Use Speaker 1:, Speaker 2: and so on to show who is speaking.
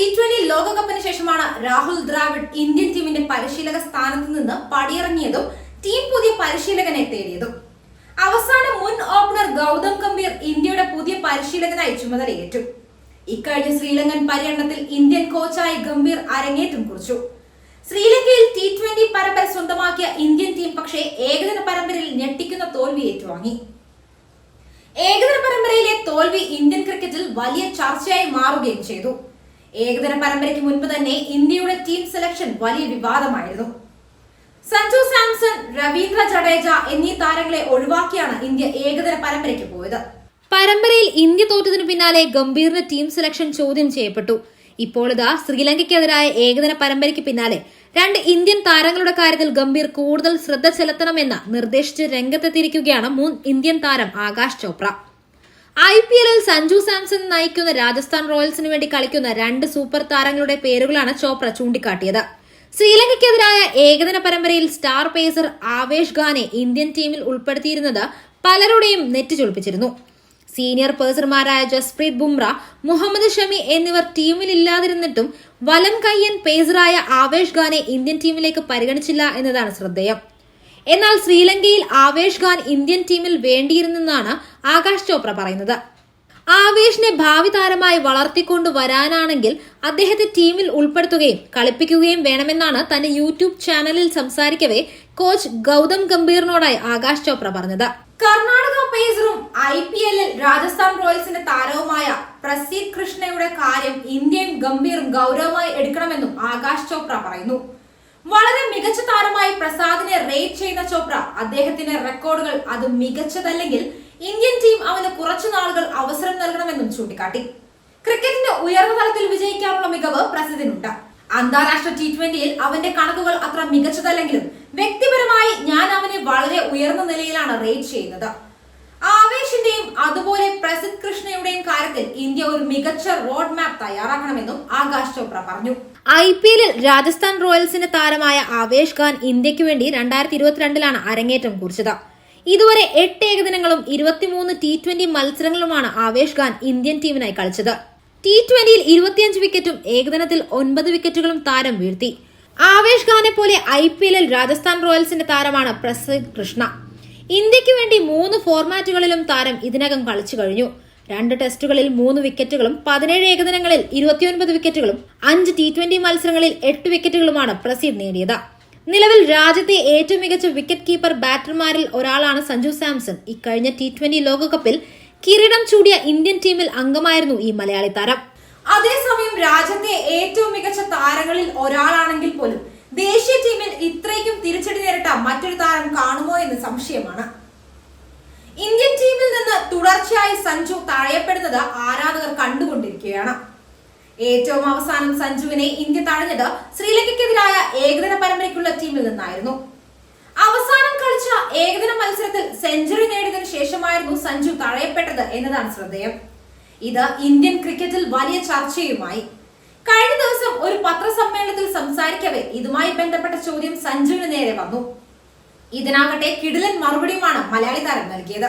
Speaker 1: T twenty ലോകകപ്പിന് ശേഷമാണ് Rahul Dravid Indian ടീമിന്റെ പരിശീലക സ്ഥാനത്ത് നിന്ന് പടിയിറങ്ങിയതും ടീം പുതിയ പരിശീലകനെ തേടിയതും. അവസാന മുൻ ഓപ്പണർ ഗൗതം ഗംഭീർ ഇന്ത്യയുടെ പുതിയ പരിശീലകനായി ചുമതലയേറ്റു. ഇക്കഴിഞ്ഞ ശ്രീലങ്കൻ പര്യടനത്തിൽ ഇന്ത്യൻ കോച്ചായി ഗംഭീർ അരങ്ങേറ്റം കുറിച്ചു. ശ്രീലങ്കയിൽ ടി ട്വന്റി പരമ്പര സ്വന്തമാക്കിയ ഇന്ത്യൻ ടീം പക്ഷേ ഏകദിന പരമ്പരയിൽ ഞെട്ടിക്കുന്ന തോൽവി ഏറ്റുവാങ്ങി. ഏകദിന പരമ്പരയിലെ തോൽവി ഇന്ത്യൻ ക്രിക്കറ്റിൽ വലിയ ചർച്ചയായി മാറുകയും ചെയ്തു. ഏകദിന പരമ്പരയ്ക്ക് മുൻപ് തന്നെ ഇന്ത്യയുടെ ടീം സെലക്ഷൻ വലിയ വിവാദമായിരുന്നു. സഞ്ജു സാംസൺ രവീന്ദ്ര ജഡേജ എന്നീ താരങ്ങളെ ഒഴിവാക്കിയാണ് ഇന്ത്യ ഏകദിന പരമ്പരയ്ക്ക് പോയത്. പരമ്പരയിൽ ഇന്ത്യ തോറ്റതിനു പിന്നാലെ ഗംഭീറിന്റെ ടീം സെലക്ഷൻ ചോദ്യം ചെയ്യപ്പെട്ടു. ഇപ്പോൾ ഇതാ ശ്രീലങ്കയ്ക്കെതിരായ ഏകദിന പരമ്പരയ്ക്ക് പിന്നാലെ രണ്ട് ഇന്ത്യൻ താരങ്ങളുടെ കാര്യത്തിൽ ഗംഭീർ കൂടുതൽ ശ്രദ്ധ ചെലുത്തണമെന്ന് നിർദ്ദേശിച്ച് രംഗത്തെത്തിയിരിക്കുകയാണ് മുൻ ഇന്ത്യൻ താരം ആകാശ് ചോപ്ര. ഐ പി എല്ലിൽ സഞ്ജു സാംസൺ നയിക്കുന്ന രാജസ്ഥാൻ റോയൽസിന് വേണ്ടി കളിക്കുന്ന രണ്ട് സൂപ്പർ താരങ്ങളുടെ പേരുകളാണ് ചോപ്ര ചൂണ്ടിക്കാട്ടിയത്. ശ്രീലങ്കയ്ക്കെതിരായ ഏകദിന പരമ്പരയിൽ സ്റ്റാർ പേസർ ആവേഷ് ഖാനെ ഇന്ത്യൻ ടീമിൽ ഉൾപ്പെടുത്തിയിരുന്നത് പലരുടെയും നെറ്റ് ചൊളിപ്പിച്ചിരുന്നു സീനിയർ പേസർമാരായ ജസ്പ്രീത് ബുംറ മുഹമ്മദ് ഷമി എന്നിവർ ടീമിൽ ഇല്ലാതിരുന്നിട്ടും വലം കയ്യൻ പേസറായ ആവേഷ് ഖാനെ ഇന്ത്യൻ ടീമിലേക്ക് പരിഗണിച്ചില്ല എന്നതാണ് ശ്രദ്ധേയം. എന്നാൽ ശ്രീലങ്കയിൽ ആവേഷ് ഖാൻ ഇന്ത്യൻ ടീമിൽ വേണ്ടിയിരുന്നെന്നാണ് ആകാശ് ചോപ്ര പറയുന്നത്. ആവേശിനെ ഭാവി താരമായി വളർത്തിക്കൊണ്ടു വരാനാണെങ്കിൽ അദ്ദേഹത്തെ ടീമിൽ ഉൾപ്പെടുത്തുകയും കളിപ്പിക്കുകയും വേണമെന്നാണ് തന്റെ യൂട്യൂബ് ചാനലിൽ സംസാരിക്കവേ കോച്ച് ഗൗതം ഗംഭീറിനോടായി ആകാശ് ചോപ്ര പറഞ്ഞത്. കർണാടക പേസറും ഐ പി എല്ലിൽ രാജസ്ഥാൻ റോയൽസിന്റെ താരവുമായ പ്രസീത് കൃഷ്ണയുടെ കാര്യം ഇന്ത്യൻ ഗംഭീറും ഗൗരവമായി എടുക്കണമെന്നും ആകാശ് ചോപ്ര പറയുന്നു. വളരെ മികച്ച താരമായി പ്രസാദിനെ റേറ്റ് ചെയ്യുന്ന ചോപ്ര അദ്ദേഹത്തിന്റെ റെക്കോർഡുകൾ അത് മികച്ചതല്ലെങ്കിൽ ഇന്ത്യൻ ടീം അവന് കുറച്ചു നാളുകൾ അവസരം നൽകണമെന്നും ചൂണ്ടിക്കാട്ടി. ക്രിക്കറ്റിന്റെ ഉയർന്ന തലത്തിൽ വിജയിക്കാനുള്ള മികവ് പ്രസിദ്ധനുണ്ട്. അന്താരാഷ്ട്ര ടി ട്വന്റിയിൽ അവന്റെ കണക്കുകൾ അത്ര മികച്ചതല്ലെങ്കിലും വ്യക്തിപരമായി ഞാൻ അവനെ വളരെ ഉയർന്ന നിലയിലാണ് റേറ്റ് ചെയ്യുന്നത്. ആവേശിന്റെയും അതുപോലെ പ്രസിദ് കൃഷ്ണയുടെയും കാര്യത്തിൽ ഇന്ത്യ ഒരു മികച്ച റോഡ് മാപ്പ് തയ്യാറാക്കണമെന്നും ആകാശ് ചോപ്ര പറഞ്ഞു. ഐ പി എല്ലിൽ രാജസ്ഥാൻ റോയൽസിന്റെ താരമായ ആവേഷ് ഖാൻ ഇന്ത്യയ്ക്ക് വേണ്ടി രണ്ടായിരത്തി ഇരുപത്തിരണ്ടിലാണ് അരങ്ങേറ്റം കുറിച്ചത്. ഇതുവരെ എട്ട് ഏകദിനങ്ങളും ഇരുപത്തിമൂന്ന് ടി ട്വന്റി മത്സരങ്ങളുമാണ് ആവേഷ് ഖാൻ ഇന്ത്യൻ ടീമിനായി കളിച്ചത്. ടി ട്വന്റിയിൽ ഇരുപത്തിയഞ്ച് വിക്കറ്റും ഏകദിനത്തിൽ ഒൻപത് വിക്കറ്റുകളും താരം വീഴ്ത്തി. ആവേഷ് ഖാനെ പോലെ ഐ പി എല്ലിൽ രാജസ്ഥാൻ റോയൽസിന്റെ താരമാണ് പ്രസിദ് കൃഷ്ണ. ഇന്ത്യയ്ക്ക് വേണ്ടി മൂന്ന് ഫോർമാറ്റുകളിലും താരം ഇതിനകം കളിച്ചു കഴിഞ്ഞു. രണ്ട് ടെസ്റ്റുകളിൽ മൂന്ന് വിക്കറ്റുകളും പതിനേഴ് ഏകദിനങ്ങളിൽ ഇരുപത്തിയൊൻപത് വിക്കറ്റുകളും അഞ്ച് ടി ട്വന്റി മത്സരങ്ങളിൽ എട്ട് വിക്കറ്റുകളുമാണ് പ്രസീദ് നേടിയത്. നിലവിൽ രാജ്യത്തെ ഏറ്റവും മികച്ച വിക്കറ്റ് കീപ്പർ ബാറ്റർമാരിൽ ഒരാളാണ് സഞ്ജു സാംസൺ. ഇക്കഴിഞ്ഞ ടി ട്വന്റി ലോകകപ്പിൽ കിരീടം ചൂടിയ ഇന്ത്യൻ ടീമിൽ അംഗമായിരുന്നു ഈ മലയാളി താരം. അതേസമയം രാജ്യത്തെ ഏറ്റവും മികച്ച താരങ്ങളിൽ ഒരാളാണെങ്കിൽ പോലും ദേശീയ ടീമിൽ ഇത്രയ്ക്കും തിരിച്ചടി നേരിട്ട മറ്റൊരു താരം കാണുമോ എന്ന് സംശയമാണ്. ഇന്ത്യൻ ടീമിൽ നിന്ന് തുടർച്ചയായി സഞ്ജു തഴയപ്പെടുന്നത് ആരാധകർ കണ്ടുകൊണ്ടിരിക്കുകയാണ്. ഏറ്റവും അവസാനം സഞ്ജുവിനെ ഇന്ത്യ തഴഞ്ഞത് ശ്രീലങ്കയ്ക്കെതിരായ ഏകദിന പരമ്പരയ്ക്കുള്ള ടീമിൽ നിന്നായിരുന്നു. അവസാനം കളിച്ച ഏകദിന മത്സരത്തിൽ സെഞ്ചുറി നേടിയതിനു ശേഷമായിരുന്നു സഞ്ജു തഴയപ്പെട്ടത് എന്നതാണ് ശ്രദ്ധേയം. ഇത് ഇന്ത്യൻ ക്രിക്കറ്റിൽ വലിയ ചർച്ചയുമായി. കഴിഞ്ഞ ദിവസം ഒരു പത്രസമ്മേളനത്തിൽ സംസാരിക്കവേ ഇതുമായി ബന്ധപ്പെട്ട ചോദ്യം സഞ്ജുവിന് നേരെ വന്നു. ഇതിനാകട്ടെ കിടിലൻ മറുപടിയുമാണ് മലയാളി താരം നൽകിയത്.